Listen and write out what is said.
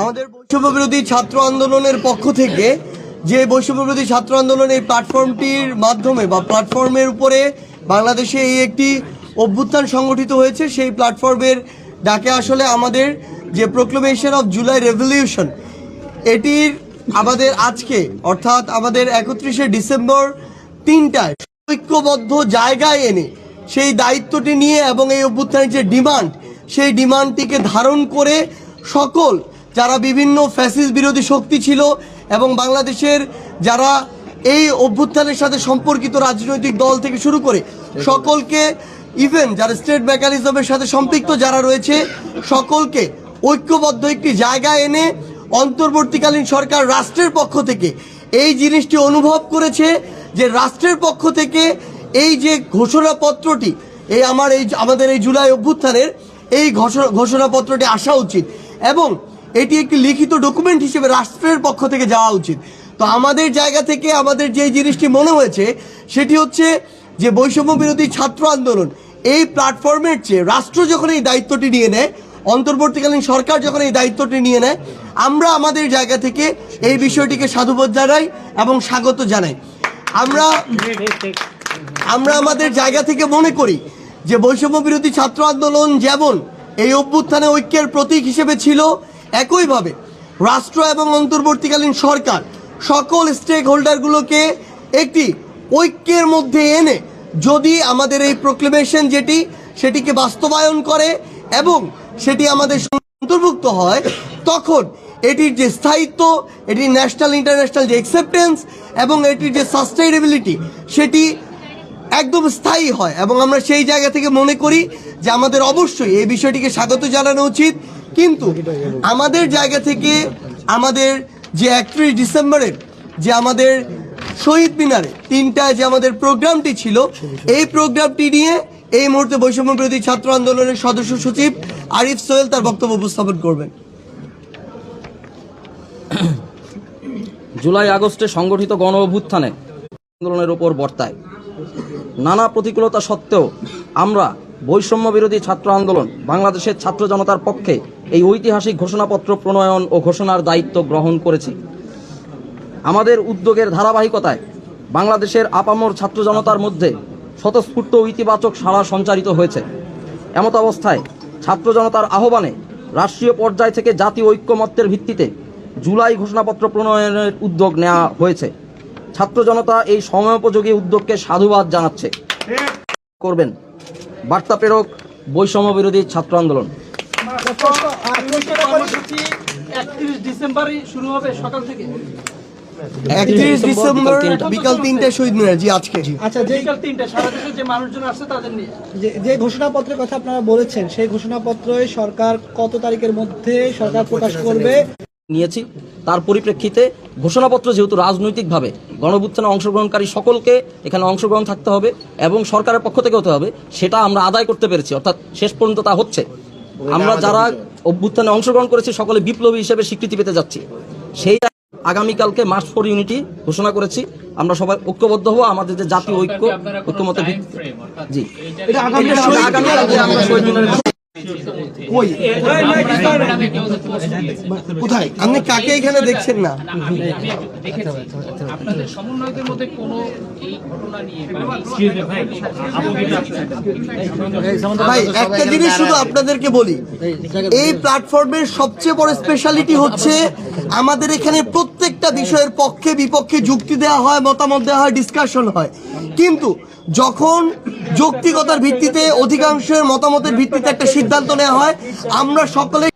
আমাদের বৈষম্য বিরোধী ছাত্র আন্দোলনের পক্ষ থেকে যে বৈষম্য বিরোধী ছাত্র আন্দোলন এই প্ল্যাটফর্মটির মাধ্যমে বা প্ল্যাটফর্মের উপরে বাংলাদেশে এই একটি অভ্যুত্থান সংগঠিত হয়েছে, সেই প্ল্যাটফর্মের ডাকে আসলে আমাদের যে প্রোক্লেমেশন অফ জুলাই রেভলিউশন এটির আমাদের আজকে, অর্থাৎ আমাদের একত্রিশে ডিসেম্বর তিনটায় ঐক্যবদ্ধ জায়গায় এনে সেই দায়িত্বটি নিয়ে এবং এই অভ্যুত্থানের যে ডিমান্ড, সেই ডিমান্ডটিকে ধারণ করে সকল যারা বিভিন্ন ফ্যাসিস বিরোধী শক্তি ছিল এবং বাংলাদেশের যারা এই অভ্যুত্থানের সাথে সম্পর্কিত রাজনৈতিক দল থেকে শুরু করে সকলকে ইভেন যারা স্টেট মেকানিজমের সাথে সম্পৃক্ত যারা রয়েছে, সকলকে ঐক্যবদ্ধ একটি জায়গা এনে অন্তর্বর্তীকালীন সরকার রাষ্ট্রের পক্ষ থেকে এই জিনিসটি অনুভব করেছে যে রাষ্ট্রের পক্ষ থেকে এই যে ঘোষণাপত্রটি, এই আমার এই, আমাদের এই জুলাই অভ্যুত্থানের এই ঘোষণা, ঘোষণাপত্রটি আসা উচিত এবং এটি একটি লিখিত ডকুমেন্ট হিসেবে রাষ্ট্রের পক্ষ থেকে যাওয়া উচিত। তো আমাদের জায়গা থেকে আমাদের যে জিনিসটি মনে হয়েছে, সেটি হচ্ছে যে বৈষম্য বিরোধী ছাত্র আন্দোলন, এই প্ল্যাটফর্মের চেয়ে রাষ্ট্র যখন এই দায়িত্বটি নিয়ে নেয়, অন্তর্বর্তীকালীন সরকার যখন এই দায়িত্বটি নিয়ে নেয়, আমরা আমাদের জায়গা থেকে এই বিষয়টিকে সাধুবোধ জানাই এবং স্বাগত জানাই। আমরা আমরা আমাদের জায়গা থেকে মনে করি যে বৈষম্য বিরোধী ছাত্র আন্দোলন যেমন এই অভ্যুত্থানে ঐক্যের প্রতীক হিসেবে ছিল একইভাবে রাষ্ট্র এবং অন্তর্বর্তীকালীন সরকার সকল স্টেক হোল্ডারগুলোকে একটি ঐক্যের মধ্যে এনে যদি আমাদের এই প্রোক্লেমেশন যেটি, সেটিকে বাস্তবায়ন করে এবং সেটি আমাদের অন্তর্ভুক্ত হয়, তখন এটির যে স্থায়িত্ব, এটির ন্যাশনাল ইন্টারন্যাশনাল যে অ্যাকসেপ্টেন্স এবং এটির যে সাস্টেইনেবিলিটি সেটি একদম স্থায়ী হয়। এবং আমরা সেই জায়গা থেকে মনে করি যে আমাদের অবশ্যই এই বিষয়টিকে স্বাগত জানানো উচিত। কিন্তু আমাদের জায়গা থেকে আমাদের যে একত্রিশ ডিসেম্বরের যে আমাদের শহীদ মিনারে তিনটায় যে আমাদের প্রোগ্রামটি ছিল, এই প্রোগ্রামটি নিয়ে এই মুহূর্তে বৈষম্য বিরোধী ছাত্র আন্দোলনের সদস্য সচিব আরিফ সোহেল তার বক্তব্য উপস্থাপন করবেন। জুলাই আগস্টে সংগঠিত গণ অভ্যুত্থানে আন্দোলনের ওপর বর্তায়। নানা প্রতিকূলতা সত্ত্বেও আমরা বৈষম্য বিরোধী ছাত্র আন্দোলন বাংলাদেশের ছাত্র জনতার পক্ষে এই ঐতিহাসিক ঘোষণাপত্র প্রণয়ন ও ঘোষণার দায়িত্ব গ্রহণ করেছি। আমাদের উদ্যোগের ধারাবাহিকতায় বাংলাদেশের আপামর ছাত্র জনতার মধ্যে স্বতঃস্ফূর্ত ইতিবাচক সাড়া সঞ্চারিত হয়েছে। এমত অবস্থায় ছাত্র জনতার আহ্বানে রাষ্ট্রীয় পর্যায় থেকে জাতীয় ঐক্যমত্যের ভিত্তিতে জুলাই ঘোষণাপত্র প্রণয়নের উদ্যোগ নেওয়া হয়েছে। ছাত্র জনতা এই সময়োপযোগী উদ্যোগকে সাধুবাদ জানাচ্ছে। করবেন। বার্তা প্রেরক বৈষম্য বিরোধী ছাত্র আন্দোলন। একত্রিশ ডিসেম্বরই শুরু হবে সকাল থেকে একত্রিশ ডিসেম্বর বিকাল তিনটায় শহীদ মিনার জি আজকে। আচ্ছা বিকাল তিনটে সারা দেশে যে মানুষজন আসছে তাদের নিয়ে। যে- যে ঘোষণাপত্রের কথা আপনারা বলেছেন সেই ঘোষণাপত্রে সরকার কত তারিখের মধ্যে সরকার প্রকাশ করবে? নিয়েছি। তার পরিপ্রেক্ষিতে ঘোষণাপত্র যেহেতু রাজনৈতিকভাবে গণভুত্থানে অংশগ্রহণকারী সকলকে এখানে অংশগ্রহণ থাকতে হবে এবং সরকারের পক্ষ থেকে হতে হবে সেটা আমরা আদায় করতে পেরেছি। অর্থাৎ শেষ পর্যন্ত তা হচ্ছে। আমরা যারা অভ্যুত্থানে অংশগ্রহণ করেছি সকলে বিপ্লবী হিসেবে স্বীকৃতি পেতে যাচ্ছি। সেই আগামীকালকে মার্চ ফর ইউনিটি ঘোষণা করেছি। আমরা সবাই ঐক্যবদ্ধ হব আমাদের যে জাতীয় ঐক্য ঐক্যমতের জি। কোথায়? আপনি কাকে এখানে দেখছেন না? আপনাদের সমন্বয়কের মধ্যে কোনো এই ঘটনা নিয়ে ভাই একটা জিনিস শুধু আপনাদেরকে বলি। এই প্ল্যাটফর্মের সবচেয়ে বড় স্পেশালিটি হচ্ছে আমাদের এখানে প্রত্যেকটা বিষয়ের পক্ষে বিপক্ষে যুক্তি দেওয়া হয় মতামত দেওয়া হয় ডিসকাশন হয়। কিন্তু যখন যৌক্তিকতার ভিত্তিতে অধিকাংশের মতামতের ভিত্তিতে একটা সিদ্ধান্ত নেওয়া হয় আমরা সকলে